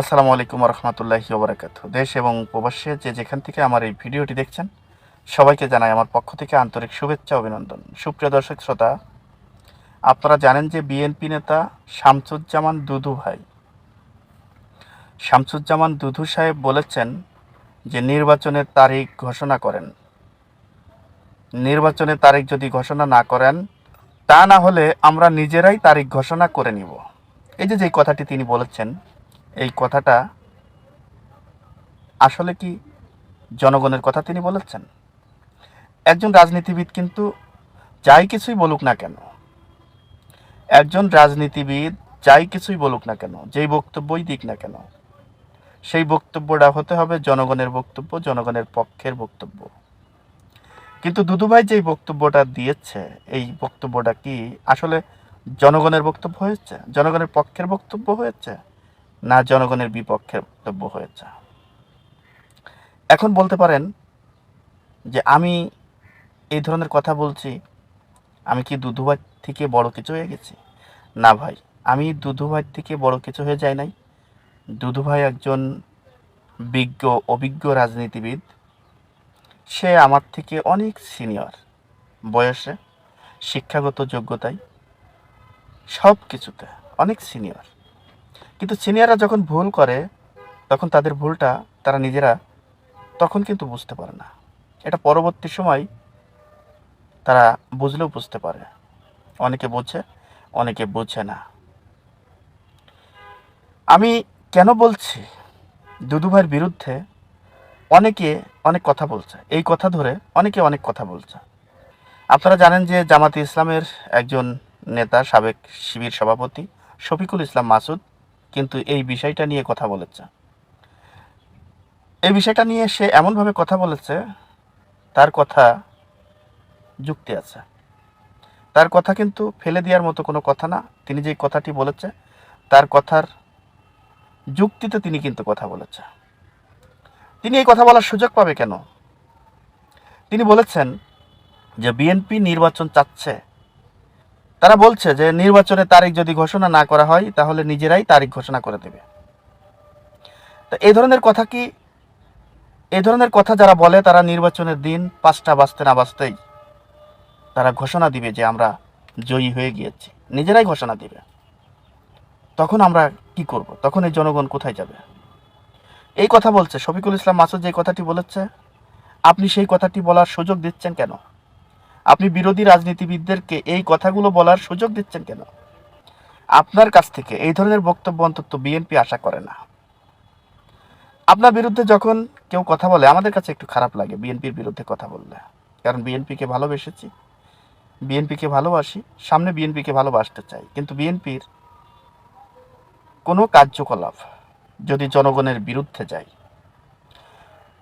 আসসালামু আলাইকুম রহমতুল্লাহি ওবরাকাত দেশ এবং প্রবাসে যে যেখান থেকে আমার এই ভিডিওটি দেখছেন, সবাইকে জানাই আমার পক্ষ থেকে আন্তরিক শুভেচ্ছা, অভিনন্দন। সুপ্রিয় দর্শক, শ্রোতা, আপনারা জানেন যে বিএনপি নেতা শামসুজ্জামান দুদু ভাই। শামসুজ্জামান দুদু সাহেব বলেছেন যে নির্বাচনের তারিখ ঘোষণা করেন। নির্বাচনের তারিখ যদি ঘোষণা না করেন, তা না হলে আমরা নিজেরাই তারিখ ঘোষণা করে নিব। এই যে যে কথাটি তিনি বলেছেন এই কথাটা আসলে কি জনগণের কথা তিনি বলেছেন? একজন রাজনীতিবিদ কিন্তু যাই কিছুই বলুক না কেন, একজন রাজনীতিবিদ যাই কিছুই বলুক না কেন, যেই বক্তব্যই দিক না কেন, সেই বক্তব্যটা হতে হবে জনগণের বক্তব্য, জনগণের পক্ষের বক্তব্য। কিন্তু দুদুভাই যেই বক্তব্যটা দিয়েছে, এই বক্তব্যটা কি আসলে জনগণের বক্তব্য হয়েছে? জনগণের পক্ষের বক্তব্য হয়েছে? না জনগণের বিপক্ষে বক্তব্য হয়েছে। এখন বলতে পারেন যে আমি এই ধরনের কথা বলছি, আমি কি দুধুভাই থেকে বড় কিছু হয়ে গেছি? না ভাই, আমি দুধুভাই থেকে বড় কিছু হয়ে যাই নাই। দুধুভাই একজন বিজ্ঞ, অভিজ্ঞ রাজনীতিবিদ। সে আমার থেকে অনেক সিনিয়র বয়সে, শিক্ষাগত যোগ্যতায় সব কিছুতে অনেক সিনিয়র। কিন্তু সিনিয়ররা যখন ভুল করে, তখন তাদের ভুলটা তারা নিজেরা তখন কিন্তু বুঝতে পারে না। এটা পরবর্তী সময় তারা বুঝলেও বুঝতে পারে। অনেকে বোঝে অনেকে বোঝে না। আমি কেন বলছি দুদুভাইয়ের বিরুদ্ধে অনেকে অনেক কথা বলছে। এই কথা ধরে অনেকে অনেক কথা বলছে। আপনারা জানেন যে জামাতে ইসলামের একজন নেতা, সাবেক শিবির সভাপতি শফিকুল ইসলাম মাসুদ কিন্তু এই বিষয়টা নিয়ে কথা বলেছে। এই বিষয়টা নিয়ে সে এমনভাবে কথা বলেছে, তার কথা যুক্তি আছে। তার কথা কিন্তু ফেলে দেওয়ার মতো কোনো কথা না। তিনি যে কথাটি বলেছে, তার কথার যুক্তিতে তিনি কিন্তু কথা বলেছে। তিনি এই কথা বলার সুযোগ পাবে কেন? তিনি বলেছেন যে, বিএনপি নির্বাচন চাচ্ছে তারা বলছে যে নির্বাচনের তারিখ যদি ঘোষণা না করা হয়, তাহলে নিজেরাই তারিখ ঘোষণা করে দেবে। তো এই ধরনের কথা কি? এই ধরনের কথা যারা বলে, তারা নির্বাচনের দিন পাঁচটা বাজতে না বাজতেই তারা ঘোষণা দিবে যে আমরা জয়ী হয়ে গিয়েছি। নিজেরাই ঘোষণা দিবে। তখন আমরা কি করব? তখন এই জনগণ কোথায় যাবে? এই কথা বলছে শফিকুল ইসলাম মাসুদ যে কথাটি বলেছে, আপনি সেই কথাটি বলার সুযোগ দিচ্ছেন কেন? আপনি বিরোধী রাজনীতিবিদদেরকে এই কথাগুলো বলার সুযোগ দিচ্ছেন কেন? আপনার কাছ থেকে এই ধরনের বক্তব্য অন্তত বিএনপি আশা করে না। আপনার বিরুদ্ধে যখন কেউ কথা বলে, আমাদের কাছে একটু খারাপ লাগে বিএনপির বিরুদ্ধে কথা বললে। কারণ বিএনপিকে ভালোবেসেছি, বিএনপিকে ভালোবাসি, সামনে বিএনপিকে ভালোবাসতে চাই। কিন্তু বিএনপির কোনো কার্যকলাপ যদি জনগণের বিরুদ্ধে যায়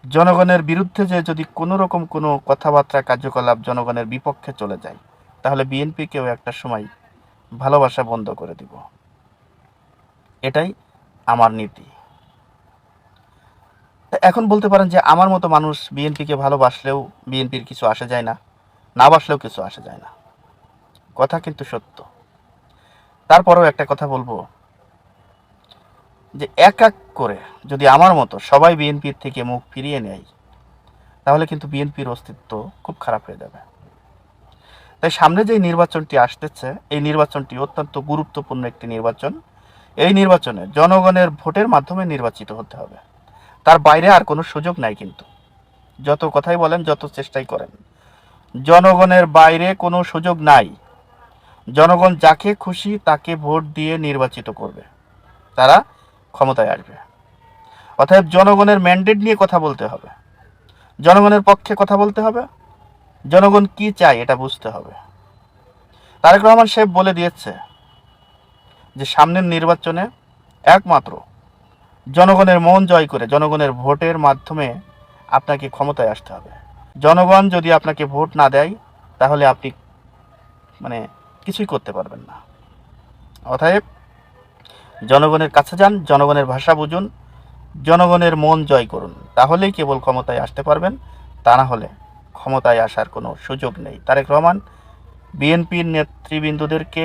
জনগণের বিরুদ্ধে যে যদি কোনো রকম কোনো কথাবার্তা, কার্যকলাপ জনগণের বিপক্ষে চলে যায়, তাহলে বিএনপিকেও একটা সময় ভালোবাসা বন্ধ করে দিব। এটাই আমার নীতি। এখন বলতে পারেন যে আমার মতো মানুষ বিএনপিকে ভালোবাসলেও বিএনপির কিছু আসে যায় না না বাসলেও কিছু আসে যায় না। কথা কিন্তু সত্য। তারপরেও একটা কথা বলব যে এক এক করে যদি আমার মতো সবাই বিএনপির থেকে মুখ ফিরিয়ে নেয়, তাহলে কিন্তু বিএনপির অস্তিত্ব খুব খারাপ হয়ে যাবে। তাই সামনে যে নির্বাচনটি আসতেছে, এই নির্বাচনটি অত্যন্ত গুরুত্বপূর্ণ একটি নির্বাচন। এই নির্বাচনে জনগণের ভোটের মাধ্যমে নির্বাচিত হতে হবে। তার বাইরে আর কোনো সুযোগ নাই কিন্তু। যত কথাই বলেন, যত চেষ্টাই করেন। জনগণের বাইরে কোনো সুযোগ নাই। জনগণ যাকে খুশি তাকে ভোট দিয়ে নির্বাচিত করবে। তারা ক্ষমতায় আসবে। অতএব জনগণের ম্যান্ডেট নিয়ে কথা বলতে হবে। জনগণের পক্ষে কথা বলতে হবে। জনগণ কি চায় এটা বুঝতে হবে। তারেক রহমান সাহেব বলে দিয়েছে যে, সামনের নির্বাচনে একমাত্র জনগণের মন জয় করে, জনগণের ভোটের মাধ্যমে আপনাকে ক্ষমতায় আসতে হবে। জনগণ যদি আপনাকে ভোট না দেয়, তাহলে আপনি মানে কিছুই করতে পারবেন না। অতএব জনগণের কাছে যান, জনগণের ভাষা বুঝুন, জনগণের মন জয় করুন। তাহলেই কেবল ক্ষমতায় আসতে পারবেন, তা না হলে ক্ষমতায় আসার কোনো সুযোগ নেই। তারেক রহমান, বিএনপির নেতৃবৃন্দদেরকে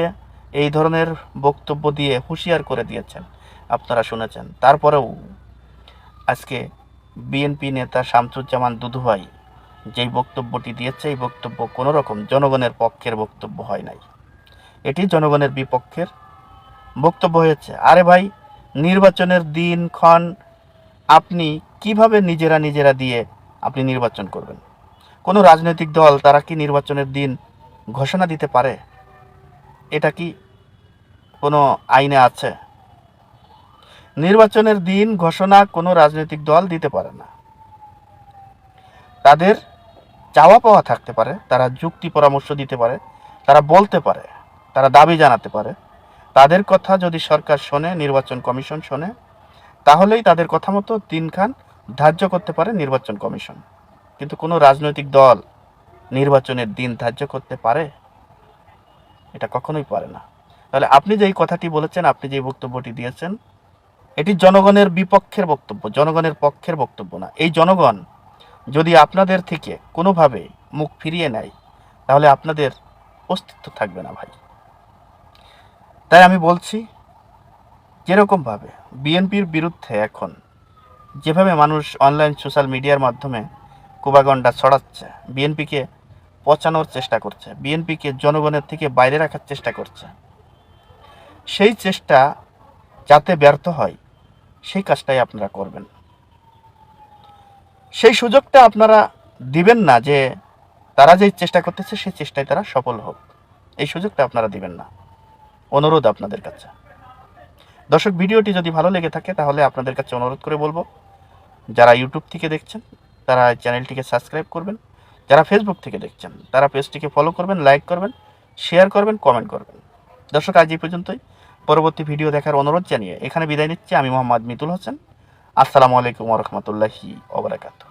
এই ধরনের বক্তব্য দিয়ে হুঁশিয়ার করে দিয়েছেন। আপনারা শুনেছেন। তারপরেও আজকে বিএনপি নেতা শামসুজ্জামান দুধুভাই যেই বক্তব্যটি দিয়েছে, এই বক্তব্য কোনো রকম জনগণের পক্ষের বক্তব্য হয় নাই। এটি জনগণের বিপক্ষের বক্তব্য হয়েছে। আরে ভাই, নির্বাচনের দিন, ক্ষণ, আপনি কীভাবে নিজেরা নিজেরা দিয়ে আপনি নির্বাচন করবেন? কোনো রাজনৈতিক দল তারা কি নির্বাচনের দিন ঘোষণা দিতে পারে? এটা কি কোনো আইনে আছে? নির্বাচনের দিন ঘোষণা কোনো রাজনৈতিক দল দিতে পারে না। তাদের চাওয়া পাওয়া থাকতে পারে, তারা যুক্তি পরামর্শ দিতে পারে, তারা বলতে পারে, তারা দাবি জানাতে পারে। তাদের কথা যদি সরকার শোনে, নির্বাচন কমিশন শোনে, তাহলেই তাদের কথা মতো দিনখান ধার্য করতে পারে নির্বাচন কমিশন। কিন্তু কোনো রাজনৈতিক দল নির্বাচনের দিন ধার্য করতে পারে? এটা কখনোই পারে না। তাহলে আপনি যেই কথাটি বলেছেন, আপনি যেই বক্তব্যটি দিয়েছেন, এটি জনগণের বিপক্ষের বক্তব্য, জনগণের পক্ষের বক্তব্য না। এই জনগণ যদি আপনাদের থেকে কোনোভাবে মুখ ফিরিয়ে নেয়, তাহলে আপনাদের অস্তিত্ব থাকবে না ভাই। তাই আমি বলছি যেরকমভাবে বিএনপির বিরুদ্ধে এখন যেভাবে মানুষ অনলাইন সোশ্যাল মিডিয়ার মাধ্যমে কুবাগন্ডা ছড়াচ্ছে, বিএনপিকে পচানোর চেষ্টা করছে, বিএনপিকে জনগণের থেকে বাইরে রাখার চেষ্টা করছে, সেই চেষ্টা যাতে ব্যর্থ হয়, সেই কাজটাই আপনারা করবেন। সেই সুযোগটা আপনারা দিবেন না যে তারা যেই চেষ্টা করতেছে, সেই চেষ্টায় তারা সফল হোক, এই সুযোগটা আপনারা দিবেন না। অনুরোধ আপনাদের কাছে। দর্শক, ভিডিওটি যদি ভালো লেগে থাকে, তাহলে আপনাদের কাছে অনুরোধ করে বলব, যারা ইউটিউব থেকে দেখছেন, তারা চ্যানেলটিকে সাবস্ক্রাইব করবেন। যারা ফেসবুক থেকে দেখছেন, তারা পেজটিকে ফলো করবেন লাইক করবেন শেয়ার করবেন কমেন্ট করবেন। দর্শক, আজ এই পর্যন্তই। পরবর্তী ভিডিও দেখার অনুরোধ জানিয়ে এখানে বিদায় নিচ্ছি। আমি মোহাম্মদ মিতুল হোসেন। আসসালামু আলাইকুম রহমতুল্লাহি ওবরাকাতু